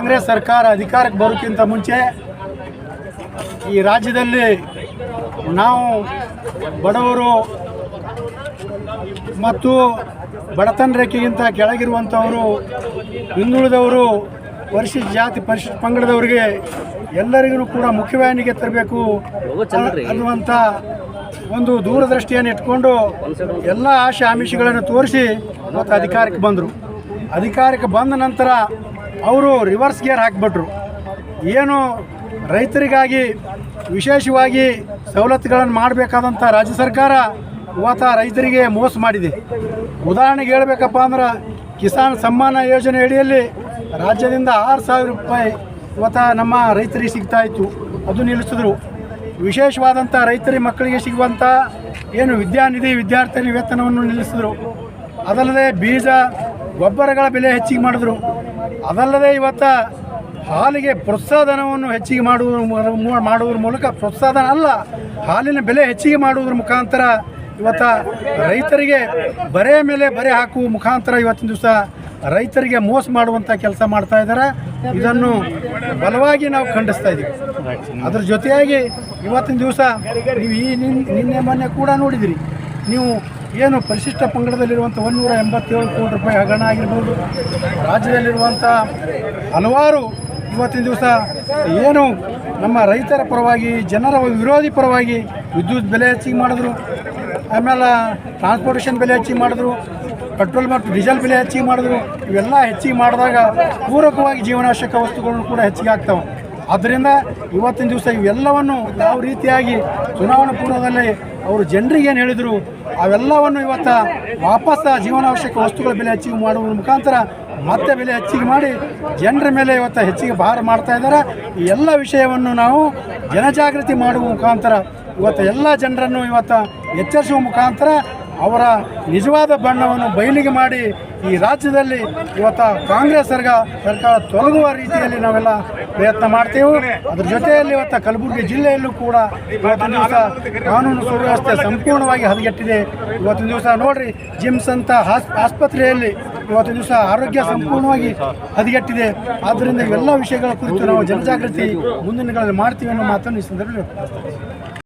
ಕಾಂಗ್ರೆಸ್ ಸರ್ಕಾರ ಅಧಿಕಾರಕ್ಕೆ ಬರೋಕ್ಕಿಂತ ಮುಂಚೆ ಈ ರಾಜ್ಯದಲ್ಲಿ ನಾವು ಬಡವರು ಮತ್ತು ಬಡತನ ರೇಖೆಗಿಂತ ಕೆಳಗಿರುವಂಥವರು, ಹಿಂದುಳಿದವರು, ಪರಿಶಿಷ್ಟ ಜಾತಿ, ಪರಿಶಿಷ್ಟ ಪಂಗಡದವರಿಗೆ ಎಲ್ಲರಿಗೂ ಕೂಡ ಮುಖ್ಯವಾಹಿನಿಗೆ ತರಬೇಕು ಅನ್ನುವಂಥ ಒಂದು ದೂರದೃಷ್ಟಿಯನ್ನು ಇಟ್ಕೊಂಡು ಎಲ್ಲ ಆಶೆ ಆಮಿಷಗಳನ್ನು ತೋರಿಸಿ ಮತ್ತು ಅಧಿಕಾರಕ್ಕೆ ಬಂದರು. ಅಧಿಕಾರಕ್ಕೆ ಬಂದ ನಂತರ ಅವರು ರಿವರ್ಸ್ ಗೇರ್ ಹಾಕಿಬಿಟ್ರು. ಏನು ರೈತರಿಗಾಗಿ ವಿಶೇಷವಾಗಿ ಸವಲತ್ತುಗಳನ್ನು ಮಾಡಬೇಕಾದಂಥ ರಾಜ್ಯ ಸರ್ಕಾರ ಇವತ್ತು ರೈತರಿಗೆ ಮೋಸ ಮಾಡಿದೆ. ಉದಾಹರಣೆಗೆ ಹೇಳಬೇಕಪ್ಪ ಅಂದ್ರೆ ಕಿಸಾನ್ ಸಮ್ಮಾನ ಯೋಜನೆ ಅಡಿಯಲ್ಲಿ ರಾಜ್ಯದಿಂದ ಆರು ಸಾವಿರ ರೂಪಾಯಿ ಇವತ್ತು ನಮ್ಮ ರೈತರಿಗೆ ಸಿಗ್ತಾ ಇತ್ತು. ಅದು ನಿಲ್ಲಿಸಿದ್ರು. ವಿಶೇಷವಾದಂಥ ರೈತರಿ ಮಕ್ಕಳಿಗೆ ಸಿಗುವಂಥ ಏನು ವಿದ್ಯಾನಿಧಿ ವಿದ್ಯಾರ್ಥಿ ವೇತನವನ್ನು ನಿಲ್ಲಿಸಿದ್ರು. ಅದಲ್ಲದೆ ಬೀಜ, ಗೊಬ್ಬರಗಳ ಬೆಲೆ ಹೆಚ್ಚಿಗೆ ಮಾಡಿದ್ರು. ಅದಲ್ಲದೆ ಇವತ್ತು ಹಾಲಿಗೆ ಪ್ರೋತ್ಸಾಹಧನವನ್ನು ಹೆಚ್ಚಿಗೆ ಮಾಡುವ ಮಾಡುವುದ್ರ ಮೂಲಕ ಪ್ರೋತ್ಸಾಹಧನ ಅಲ್ಲ, ಹಾಲಿನ ಬೆಲೆ ಹೆಚ್ಚಿಗೆ ಮಾಡುವುದರ ಮುಖಾಂತರ ಇವತ್ತು ರೈತರಿಗೆ ಬರೆಯ ಮೇಲೆ ಬರೆ ಹಾಕುವ ಮುಖಾಂತರ ಇವತ್ತಿನ ದಿವಸ ರೈತರಿಗೆ ಮೋಸ ಮಾಡುವಂಥ ಕೆಲಸ ಮಾಡ್ತಾ ಇದ್ದಾರೆ. ಇದನ್ನು ಬಲವಾಗಿ ನಾವು ಖಂಡಿಸ್ತಾ ಇದ್ದೀವಿ. ಅದ್ರ ಜೊತೆಯಾಗಿ ಇವತ್ತಿನ ದಿವಸ ನೀವು ಈ ನಿನ್- ನಿನ್ನೆ ಮೊನ್ನೆ ಕೂಡ ನೋಡಿದಿರಿ. ನೀವು ಏನು ಪರಿಶಿಷ್ಟ ಪಂಗಡದಲ್ಲಿರುವಂಥ ಒಂದೂರ ಎಂಬತ್ತೇಳು ಕೋಟಿ ರೂಪಾಯಿ ಹಗರಣ ಆಗಿರ್ಬೋದು. ರಾಜ್ಯದಲ್ಲಿರುವಂಥ ಹಲವಾರು ಇವತ್ತಿನ ದಿವಸ ಏನು ನಮ್ಮ ರೈತರ ಪರವಾಗಿ, ಜನರ ವಿರೋಧಿ ಪರವಾಗಿ ವಿದ್ಯುತ್ ಬೆಲೆ ಹೆಚ್ಚಿಗೆ ಮಾಡಿದ್ರು. ಆಮೇಲೆ ಟ್ರಾನ್ಸ್ಪೋರ್ಟೇಷನ್ ಬೆಲೆ ಹೆಚ್ಚಿಗೆ ಮಾಡಿದ್ರು. ಪೆಟ್ರೋಲ್ ಮತ್ತು ಡೀಸೆಲ್ ಬೆಲೆ ಹೆಚ್ಚಿಗೆ ಮಾಡಿದ್ರು. ಇವೆಲ್ಲ ಹೆಚ್ಚಿಗೆ ಮಾಡಿದಾಗ ಪೂರಕವಾಗಿ ಜೀವನಾವಶ್ಯಕ ವಸ್ತುಗಳನ್ನು ಕೂಡ ಹೆಚ್ಚಿಗೆ ಆಗ್ತವೆ. ಆದ್ದರಿಂದ ಇವತ್ತಿನ ದಿವಸ ಇವೆಲ್ಲವನ್ನು ಯಾವ ರೀತಿಯಾಗಿ ಚುನಾವಣಾ ಪೂರ್ವದಲ್ಲಿ ಅವರು ಜನರಿಗೆ ಏನು ಹೇಳಿದರು ಅವೆಲ್ಲವನ್ನು ಇವತ್ತು ವಾಪಸ್ ಜೀವನಾವಶ್ಯಕ ವಸ್ತುಗಳ ಬೆಲೆ ಹೆಚ್ಚಿಗೆ ಮಾಡುವ ಮುಖಾಂತರ ಮತ್ತೆ ಬೆಲೆ ಹೆಚ್ಚಿಗೆ ಮಾಡಿ ಜನರ ಮೇಲೆ ಇವತ್ತು ಹೆಚ್ಚಿಗೆ ಭಾರ ಮಾಡ್ತಾ ಇದ್ದಾರೆ. ಈ ಎಲ್ಲ ವಿಷಯವನ್ನು ನಾವು ಜನಜಾಗೃತಿ ಮಾಡುವ ಮುಖಾಂತರ, ಇವತ್ತು ಎಲ್ಲ ಜನರನ್ನು ಇವತ್ತು ಎಚ್ಚರಿಸುವ ಮುಖಾಂತರ ಅವರ ನಿಜವಾದ ಬಣ್ಣವನ್ನು ಬಯಲಿಗೆ ಮಾಡಿ ಈ ರಾಜ್ಯದಲ್ಲಿ ಇವತ್ತು ಕಾಂಗ್ರೆಸ್ ಸರ್ಗ ಸರ್ಕಾರ ತೊಲಗುವ ರೀತಿಯಲ್ಲಿ ನಾವೆಲ್ಲ ಪ್ರಯತ್ನ ಮಾಡ್ತೇವೆ. ಅದ್ರ ಜೊತೆಯಲ್ಲಿ ಇವತ್ತು ಕಲಬುರಗಿ ಜಿಲ್ಲೆಯಲ್ಲೂ ಕೂಡ ಇವತ್ತಿನ ದಿವಸ ಕಾನೂನು ಸುವ್ಯವಸ್ಥೆ ಸಂಪೂರ್ಣವಾಗಿ ಹದಗೆಟ್ಟಿದೆ. ಇವತ್ತಿನ ದಿವಸ ನೋಡ್ರಿ, ಜಿಮ್ಸ್ ಅಂತ ಆಸ್ಪತ್ರೆಯಲ್ಲಿ ಇವತ್ತಿನ ದಿವಸ ಆರೋಗ್ಯ ಸಂಪೂರ್ಣವಾಗಿ ಹದಗೆಟ್ಟಿದೆ. ಆದ್ದರಿಂದ ಇವೆಲ್ಲ ವಿಷಯಗಳ ಕುರಿತು ನಾವು ಜನಜಾಗೃತಿ ಮುಂದಿನಗಳಲ್ಲಿ ದಿನಗಳಲ್ಲಿ ಮಾಡ್ತೀವಿ ಅನ್ನೋ ಮಾತನ್ನು ಈ ಸಂದರ್ಭದಲ್ಲಿ